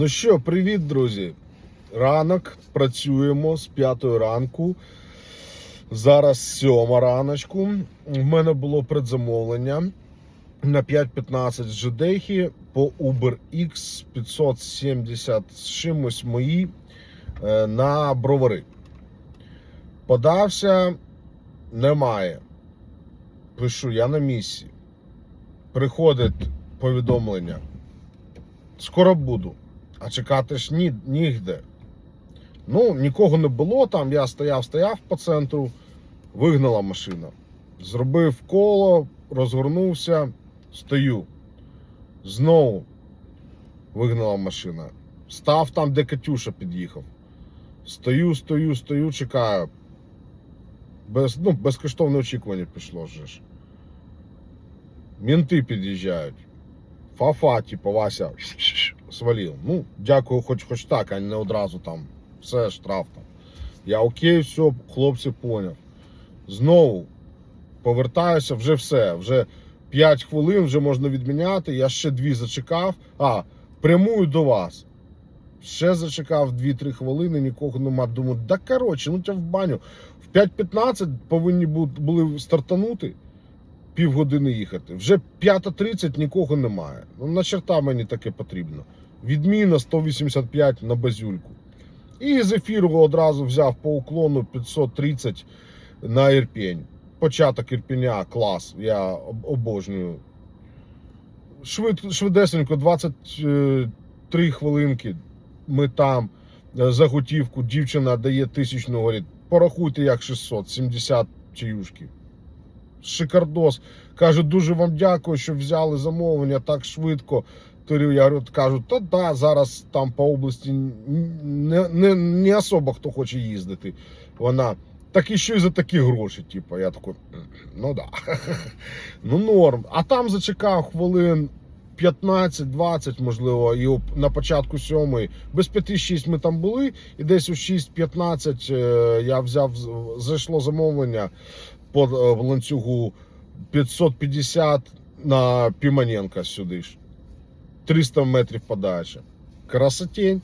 Ну що, привіт, друзі. Ранок працюємо з 5 ранку. Зараз 7 раночку. В мене було предзамовлення на 5.15 з по Uber X 570 з чимось мої е, на бровари. Подався, немає. Пишу, я на місці. Приходить повідомлення. Скоро буду. А чекати ж ні, нігде. Ну, нікого не було там. Я стояв, стояв по центру, вигнала машина. Зробив коло, розгорнувся, стою. Знову вигнала машина. Став там, де Катюша під'їхав. Стою, стою, стою, чекаю. Без, ну, безкоштовне очікування пішло вже ж. Мінти під'їжджають. Фа-фа, типу, Вася свалив. Ну, дякую, хоч хоч так, а не одразу там. Все, штраф там. Я окей, все, хлопці поняв. Знову повертаюся, вже все. Вже 5 хвилин вже можна відміняти. Я ще дві зачекав. А, прямую до вас. Ще зачекав 2-3 хвилини, нікого нема. Думаю, да коротше, ну тебе в баню. В 5.15 повинні були стартанути півгодини їхати. Вже 5.30 нікого немає. Ну на черта мені таке потрібно. Відміна 185 на базюльку. І з ефіру одразу взяв по уклону 530 на Ірпінь. Початок Ірпеня клас. Я обожнюю. Швид, швидесенько, 23 хвилинки. Ми там е, за готівку. Дівчина дає тисячну, говорить, порахуйте як 600, 70 чаюшки. Шикардос. Каже, дуже вам дякую, що взяли замовлення так швидко. Торю, я кажу, та да, зараз там по області не, не, не особо хто хоче їздити. Вона. Так і що й за такі гроші, типу, я такий, ну да. ну норм. А там зачекав хвилин 15-20, можливо, і на початку сьомої. Без 5-6 ми там були, і десь у 6-15 е, я взяв, зайшло замовлення по е, ланцюгу 550 на Піманенка сюди ж. 300 метрів подача. Красотень.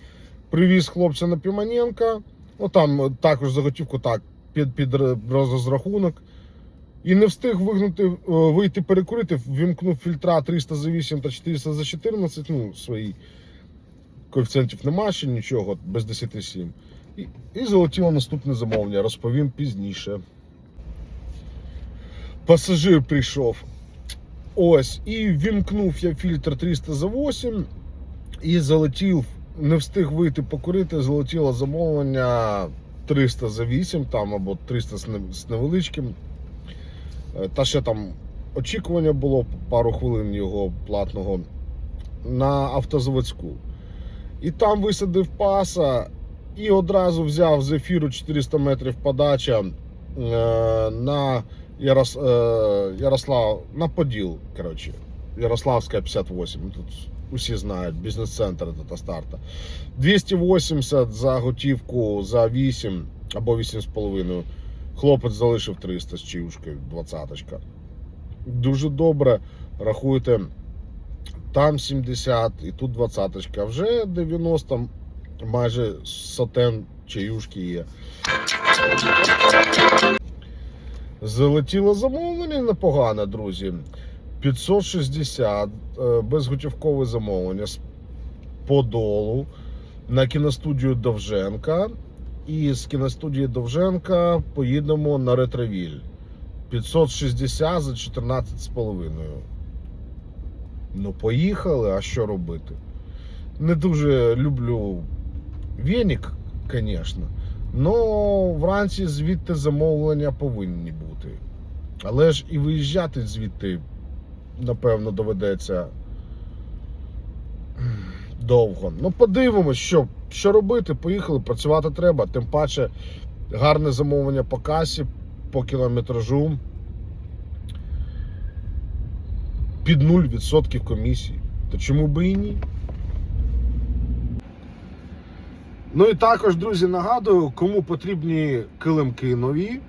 Привіз хлопця на Піманенка. Ну там е, також заготівку так під, під розрахунок. І не встиг вигнути, е, вийти перекурити, вімкнув фільтра 300 за 8 та 400 за 14, ну, свої коефіцієнтів нема ще нічого, без 10,7. І, і залетіло наступне замовлення, розповім пізніше. Пасажир прийшов. Ось, і вімкнув я фільтр 300 за 8 і залетів, не встиг вийти покурити, залетіло замовлення 300 за 8 там або 300 з невеличким. Е, Та ще там очікування було пару хвилин його платного на автозаводську. І там висадив паса і одразу взяв з ефіру 400 метрів подача е, на Ярос, е, Ярослав, на Поділ, коротше. Ярославська 58. Ну, Тут усі знають, бізнес-центр та старта. 280 за готівку за 8 або 8,5. Хлопець залишив 300 з чиюшкою, 20-очка. Дуже добре. Рахуйте, там 70 і тут 20-очка. А Вже 90 майже сотен чаюшки є. Залетіло замовлення непогане, друзі. 560 е, безготівкове замовлення з Подолу на кіностудію Довженка. І з кіностудії Довженка поїдемо на ретровіль. 560 за 14,5. Ну, поїхали, а що робити? Не дуже люблю Венік, звісно. Ну, вранці звідти замовлення повинні бути. Але ж і виїжджати звідти, напевно, доведеться довго. Ну, подивимось, що, що робити. Поїхали, працювати треба. Тим паче, гарне замовлення по касі, по кілометражу. Під 0% комісії. То чому би і ні? Ну і також, друзі, нагадую, кому потрібні килимки нові.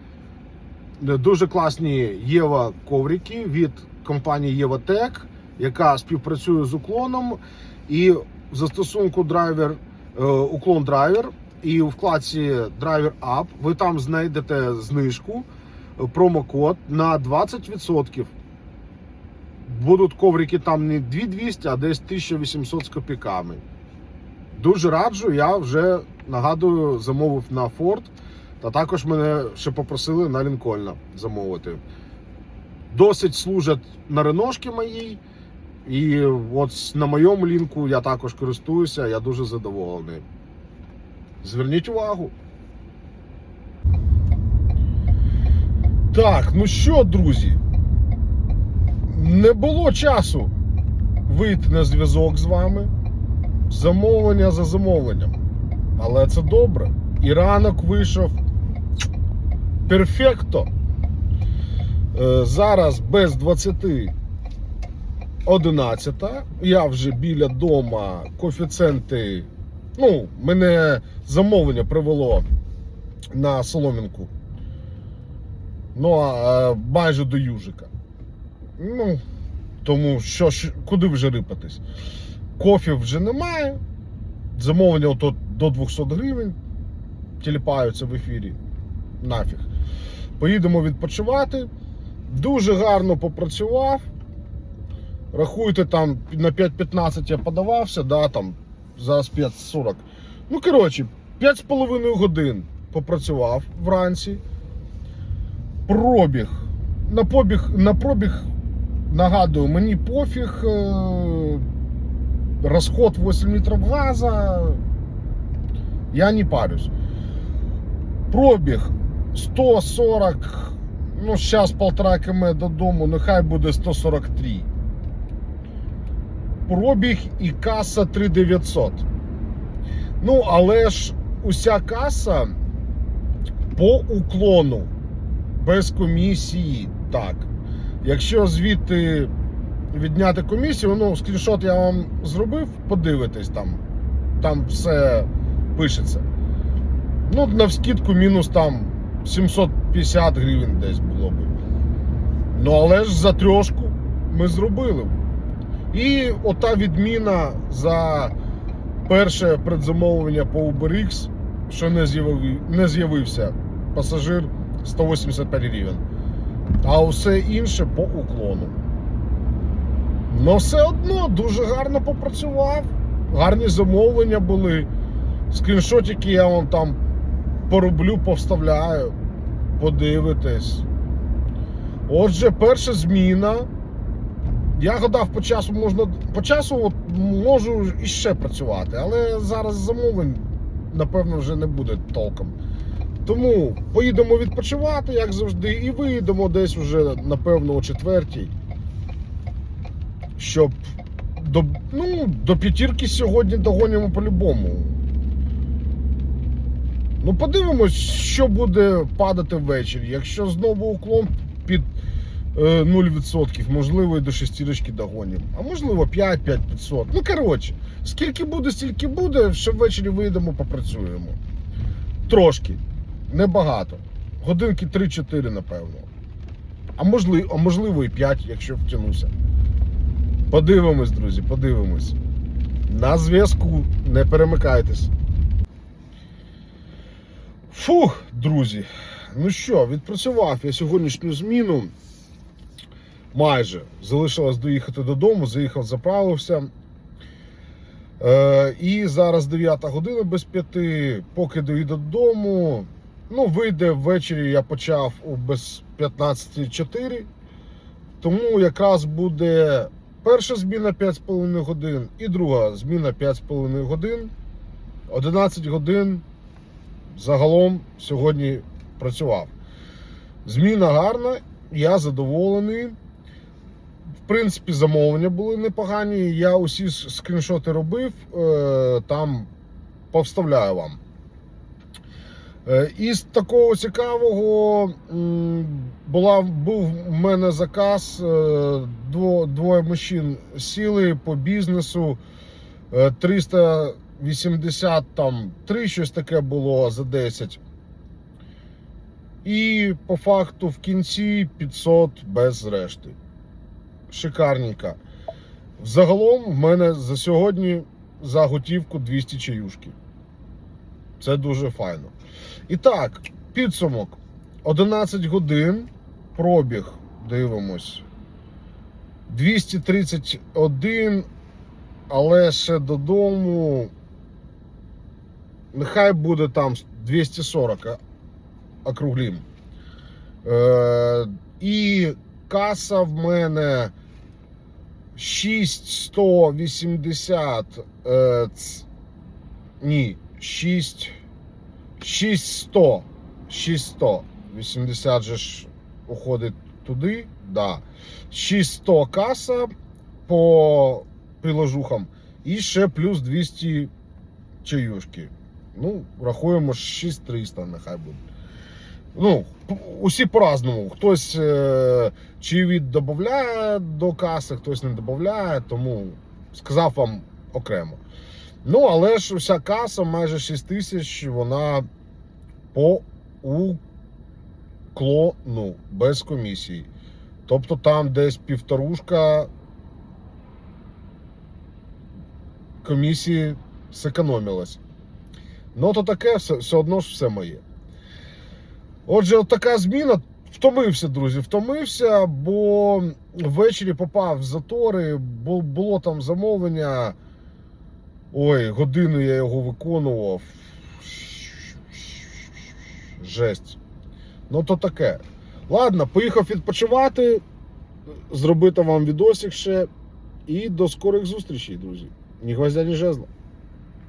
Дуже класні Єва коврики від компанії Єватек, яка співпрацює з уклоном. І застосунку драйвер, е, уклон драйвер і у вкладці Driver App ви там знайдете знижку, промокод на 20%. Будуть коврики там не 2200, а десь 1800 з копійками. Дуже раджу, я вже нагадую, замовив на Ford, та також мене ще попросили на Лінкольна замовити. Досить служать на реношки моїй. І от на моєму лінку я також користуюся, я дуже задоволений. Зверніть увагу. Так, ну що, друзі? Не було часу вийти на зв'язок з вами. Замовлення за замовленням. Але це добре. І ранок вийшов перфекто. Е, Зараз без 20 11. Я вже біля дома. Коефіцієнти. Ну, мене замовлення привело на Соломінку. Ну, а е, майже до Южика. Ну, тому що ж, куди вже рипатись? Кофі вже немає. Замовлення ото до 200 гривень. Тіліпаються в ефірі. Нафіг. Поїдемо відпочивати. Дуже гарно попрацював. Рахуйте, там на 5.15 я подавався, да, там зараз 5.40. Ну, коротше, 5,5 годин попрацював вранці. Пробіг. На побіг, на пробіг, нагадую, мені пофіг. Розход 8 літрів газа. Я не парюсь. Пробіг 140, ну, зараз полтора км додому, нехай буде 143 пробіг і каса 3900. Ну, але ж уся каса по уклону, без комісії. Так. Якщо звідти відняти комісію, ну, скріншот я вам зробив, подивитись там. Там все пишеться. Ну, на вскидку мінус там 750 гривень десь було би. Ну, але ж за трьошку ми зробили. І ота відміна за перше предзамовлення по UberX, що не з'явився пасажир 185 гривень. А все інше по уклону. Но все одно дуже гарно попрацював. Гарні замовлення були. Скріншотики я вам там пороблю, повставляю. Подивитесь. Отже, перша зміна. Я гадав, по часу можна по часу от, можу іще працювати, але зараз замовлень, напевно, вже не буде толком. Тому поїдемо відпочивати, як завжди, і виїдемо десь вже, напевно, о четвертій. Щоб до, ну, до п'ятірки сьогодні догонимо по-любому. Ну, подивимось, що буде падати ввечері. Якщо знову уклон під е, 0%, можливо, і до шестірочки догонимо. А можливо 5, 5 500. Ну, коротше, скільки буде, стільки буде, що ввечері вийдемо, попрацюємо. Трошки, небагато. Годинки 3-4, напевно. А можливо, а можливо і 5, якщо втягнуся. Подивимось, друзі, подивимось. На зв'язку, не перемикайтесь. Фух, друзі. Ну що, відпрацював я сьогоднішню зміну. Майже залишилось доїхати додому, заїхав, заправився. Е, і зараз 9 година без 5. Поки доїду додому. Ну, вийде ввечері, я почав без 15.4. Тому якраз буде перша зміна 5,5 годин і друга зміна 5,5 годин. 11 годин загалом сьогодні працював. Зміна гарна, я задоволений. В принципі, замовлення були непогані. Я усі скріншоти робив, е, там повставляю вам. Е, Із такого цікавого була, був в мене заказ. е, дво- Двоє мужчин сіли по бізнесу. е, 380 там 3, щось таке було за 10. І по факту в кінці 500 без решти. Шикарненько. Загалом в мене за сьогодні за готівку 200 чаюшки. Це дуже файно. І так, підсумок. 11 годин, пробіг, дивимось. 231, але ще додому. Нехай буде там 240 округлім. Е, і каса в мене 6180. Е, ц, ні, 6. 6100. 6100. 80 же ж уходить туди. Да. 600 каса по приложухам. І ще плюс 200 чаюшки. Ну, рахуємо 6300, нехай буде. Ну, усі по-разному. Хтось е, чи від додає до каси, хтось не додає, тому сказав вам окремо. Ну, але ж вся каса, майже 6 тисяч, вона по уклону, без комісії. Тобто там десь півторушка комісії зекономилась. Ну, то таке, все, все одно ж все моє. Отже, от така зміна. Втомився, друзі, втомився, бо ввечері попав в затори, бо було там замовлення. Ой, годину я його виконував. Жесть. Ну, то таке. Ладно, поїхав відпочивати, зробити вам відосик ще. І до скорих зустрічей, друзі. Ні гвоздя, ні жезла.